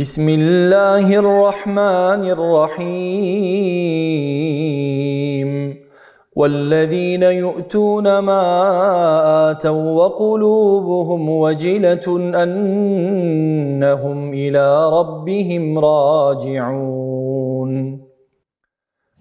بسم الله الرحمن الرحيم والذين يؤتون ما آتوا وقلوبهم وجلة أنهم إلى ربهم راجعون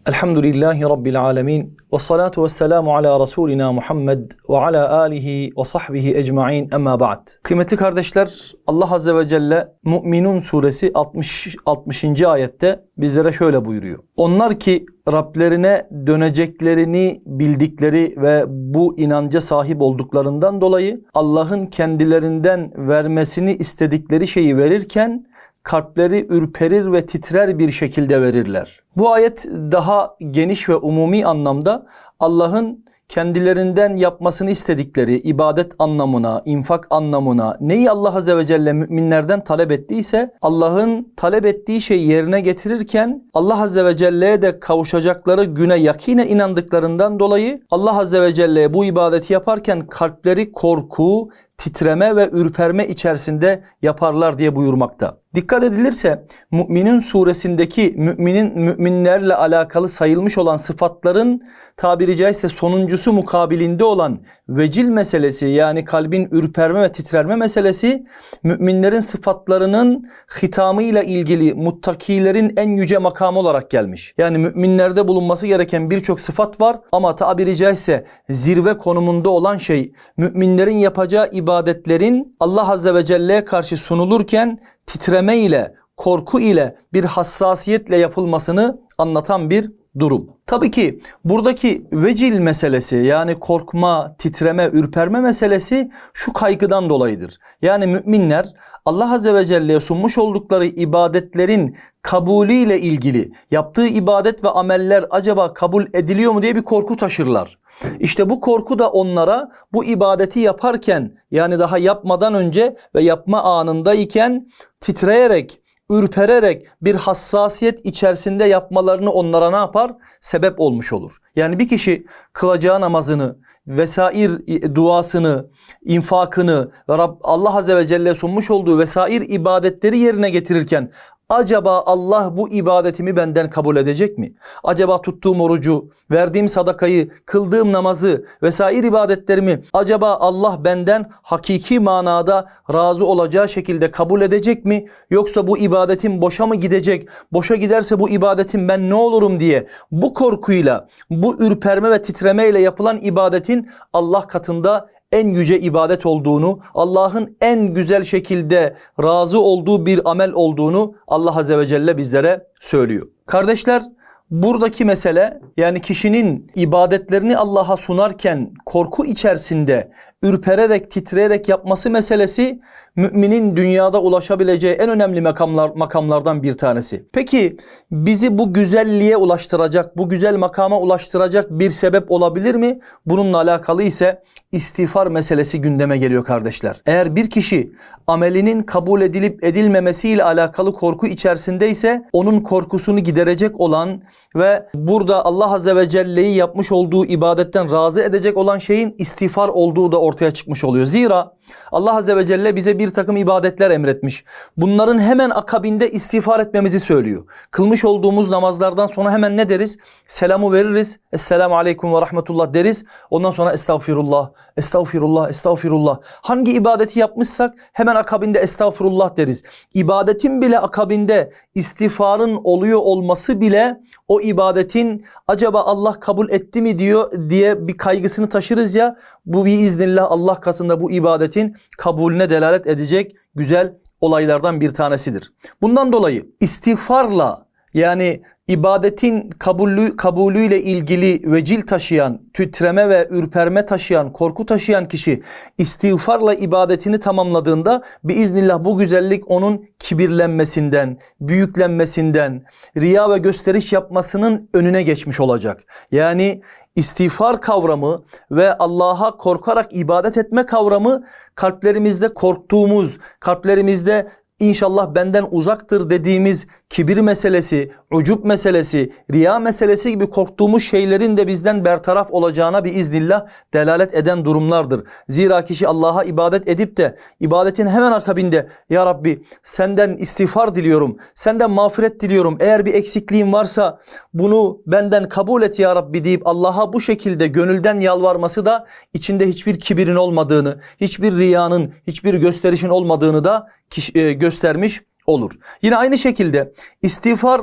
Elhamdülillahi Rabbil alemin. Ve salatu ve selamu ala Resulina Muhammed ve ala alihi ve sahbihi ecma'in emma ba'd. Kıymetli kardeşler Allah Azze ve Celle Mü'minun suresi 60, 60. ayette bizlere şöyle buyuruyor. Onlar ki Rablerine döneceklerini bildikleri ve bu inanca sahip olduklarından dolayı Allah'ın kendilerinden vermesini istedikleri şeyi verirken kalpleri ürperir ve titrer bir şekilde verirler. Bu ayet daha geniş ve umumi anlamda Allah'ın kendilerinden yapmasını istedikleri ibadet anlamına, infak anlamına neyi Allah Azze ve Celle müminlerden talep ettiyse Allah'ın talep ettiği şeyi yerine getirirken Allah Azze ve Celle'ye de kavuşacakları güne yakine inandıklarından dolayı Allah Azze ve Celle'ye bu ibadeti yaparken kalpleri korku, titreme ve ürperme içerisinde yaparlar diye buyurmakta. Dikkat edilirse Müminin suresindeki müminin müminlerle alakalı sayılmış olan sıfatların tabiri caizse sonuncusu mukabilinde olan vecil meselesi yani kalbin ürperme ve titrerme meselesi müminlerin sıfatlarının hitamıyla ilgili muttakilerin en yüce makamı olarak gelmiş. Yani müminlerde bulunması gereken birçok sıfat var ama tabiri caizse zirve konumunda olan şey müminlerin yapacağı ibadetlerin Allah Azze ve Celle'ye karşı sunulurken titreme ile, korku ile bir hassasiyetle yapılmasını anlatan bir durum. Tabii ki buradaki vecil meselesi yani korkma, titreme, ürperme meselesi şu kaygıdan dolayıdır. Yani müminler Allah Azze ve Celle'ye sunmuş oldukları ibadetlerin kabulüyle ilgili yaptığı ibadet ve ameller acaba kabul ediliyor mu diye bir korku taşırlar. İşte bu korku da onlara bu ibadeti yaparken yani daha yapmadan önce ve yapma anındayken titreyerek ürpererek bir hassasiyet içerisinde yapmalarını onlara ne yapar? Sebep olmuş olur. Yani bir kişi kılacağı namazını vesair duasını, infakını ve Allah Azze ve Celle sunmuş olduğu vesair ibadetleri yerine getirirken Acaba Allah bu ibadetimi benden kabul edecek mi? Acaba tuttuğum orucu, verdiğim sadakayı, kıldığım namazı vesaire ibadetlerimi acaba Allah benden hakiki manada razı olacağı şekilde kabul edecek mi? Yoksa bu ibadetim boşa mı gidecek? Boşa giderse bu ibadetim ben ne olurum diye bu korkuyla, bu ürperme ve titremeyle yapılan ibadetin Allah katında en yüce ibadet olduğunu, Allah'ın en güzel şekilde razı olduğu bir amel olduğunu Allah Azze ve Celle bizlere söylüyor. Kardeşler buradaki mesele yani kişinin ibadetlerini Allah'a sunarken korku içerisinde ürpererek, titreyerek yapması meselesi müminin dünyada ulaşabileceği en önemli makamlar, makamlardan bir tanesi. Peki bizi bu güzelliğe ulaştıracak, bu güzel makama ulaştıracak bir sebep olabilir mi? Bununla alakalı ise istiğfar meselesi gündeme geliyor kardeşler. Eğer bir kişi amelinin kabul edilip edilmemesiyle alakalı korku içerisindeyse onun korkusunu giderecek olan ve burada Allah Azze ve Celle'yi yapmış olduğu ibadetten razı edecek olan şeyin istiğfar olduğu da ortaya çıkmış oluyor. Zira Allah Azze ve Celle bize bir takım ibadetler emretmiş. Bunların hemen akabinde istiğfar etmemizi söylüyor. Kılmış olduğumuz namazlardan sonra hemen ne deriz? Selamı veririz. Esselamu aleyküm ve rahmetullah deriz. Ondan sonra estağfirullah, estağfirullah, estağfirullah. Hangi ibadeti yapmışsak hemen akabinde estağfirullah deriz. İbadetin bile akabinde istiğfarın oluyor olması bile o ibadetin acaba Allah kabul etti mi diyor diye bir kaygısını taşırız ya. Bu bir iznillah Allah katında bu ibadetin kabulüne delalet edecek güzel olaylardan bir tanesidir. Bundan dolayı istiğfarla yani ibadetin kabulü, kabulüyle ilgili vecil taşıyan, titreme ve ürperme taşıyan, korku taşıyan kişi istiğfarla ibadetini tamamladığında biiznillah bu güzellik onun kibirlenmesinden, büyüklenmesinden, riya ve gösteriş yapmasının önüne geçmiş olacak. Yani istiğfar kavramı ve Allah'a korkarak ibadet etme kavramı kalplerimizde korktuğumuz, kalplerimizde İnşallah benden uzaktır dediğimiz kibir meselesi, ucup meselesi, riya meselesi gibi korktuğumuz şeylerin de bizden bertaraf olacağına bir iznillah delalet eden durumlardır. Zira kişi Allah'a ibadet edip de ibadetin hemen akabinde Ya Rabbi senden istiğfar diliyorum, senden mağfiret diliyorum. Eğer bir eksikliğim varsa bunu benden kabul et Ya Rabbi deyip Allah'a bu şekilde gönülden yalvarması da içinde hiçbir kibirin olmadığını, hiçbir riyanın, hiçbir gösterişin olmadığını da e, göstermiş olur. Yine aynı şekilde istiğfar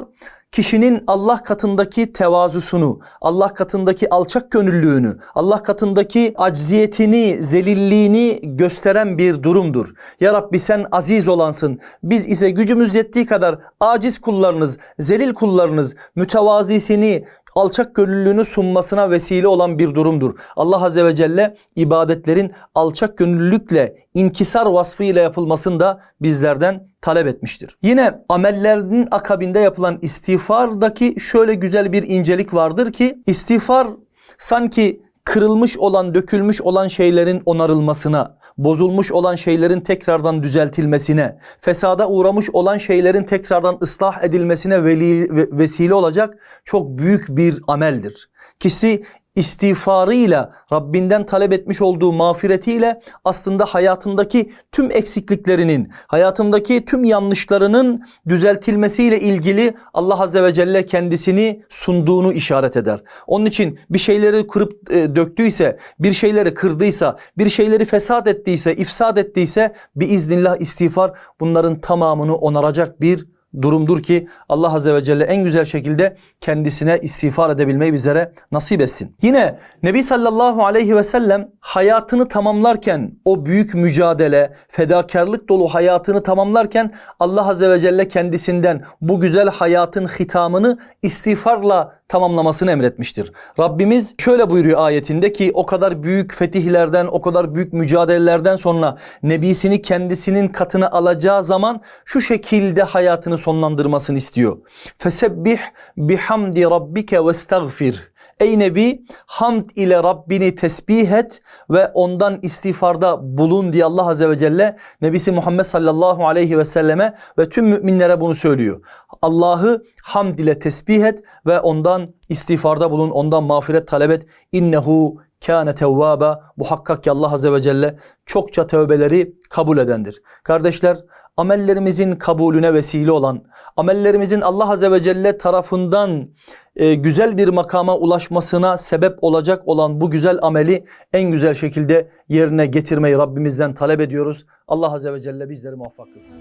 kişinin Allah katındaki tevazusunu, Allah katındaki alçak gönüllülüğünü, Allah katındaki acziyetini, zelilliğini gösteren bir durumdur. Ya Rabbi sen aziz olansın. Biz ise gücümüz yettiği kadar aciz kullarınız, zelil kullarınız, mütevazisini, alçak gönüllülüğünü sunmasına vesile olan bir durumdur. Allah Azze ve Celle ibadetlerin alçak gönüllülükle, inkisar vasfıyla yapılmasını da bizlerden talep etmiştir. Yine amellerin akabinde yapılan istiğfardaki şöyle güzel bir incelik vardır ki istiğfar sanki kırılmış olan, dökülmüş olan şeylerin onarılmasına, bozulmuş olan şeylerin tekrardan düzeltilmesine, fesada uğramış olan şeylerin tekrardan ıslah edilmesine veli, ve- vesile olacak çok büyük bir ameldir. Kişi istiğfarıyla Rabbinden talep etmiş olduğu mağfiretiyle aslında hayatındaki tüm eksikliklerinin, hayatındaki tüm yanlışlarının düzeltilmesiyle ilgili Allah Azze ve Celle kendisini sunduğunu işaret eder. Onun için bir şeyleri kırıp e, döktüyse, bir şeyleri kırdıysa, bir şeyleri fesat ettiyse, ifsad ettiyse biiznillah istiğfar bunların tamamını onaracak bir durumdur ki Allah Azze ve Celle en güzel şekilde kendisine istiğfar edebilmeyi bizlere nasip etsin. Yine Nebi sallallahu aleyhi ve sellem hayatını tamamlarken o büyük mücadele, fedakarlık dolu hayatını tamamlarken Allah Azze ve Celle kendisinden bu güzel hayatın hitamını istiğfarla tamamlamasını emretmiştir. Rabbimiz şöyle buyuruyor ayetinde ki o kadar büyük fetihlerden, o kadar büyük mücadelelerden sonra nebisini kendisinin katına alacağı zaman şu şekilde hayatını sonlandırmasını istiyor. Fesebbih bihamdi rabbike vestagfir. Ey Nebi hamd ile Rabbini tesbih et ve ondan istiğfarda bulun diye Allah Azze ve Celle Nebisi Muhammed sallallahu aleyhi ve selleme ve tüm müminlere bunu söylüyor. Allah'ı hamd ile tesbih et ve ondan istiğfarda bulun, ondan mağfiret talep et. İnnehu kâne tevvâba. Muhakkak ki Allah Azze ve Celle çokça tövbeleri kabul edendir. Kardeşler amellerimizin kabulüne vesile olan, amellerimizin Allah Azze ve Celle tarafından e, güzel bir makama ulaşmasına sebep olacak olan bu güzel ameli en güzel şekilde yerine getirmeyi Rabbimizden talep ediyoruz. Allah Azze ve Celle bizleri muvaffak kılsın.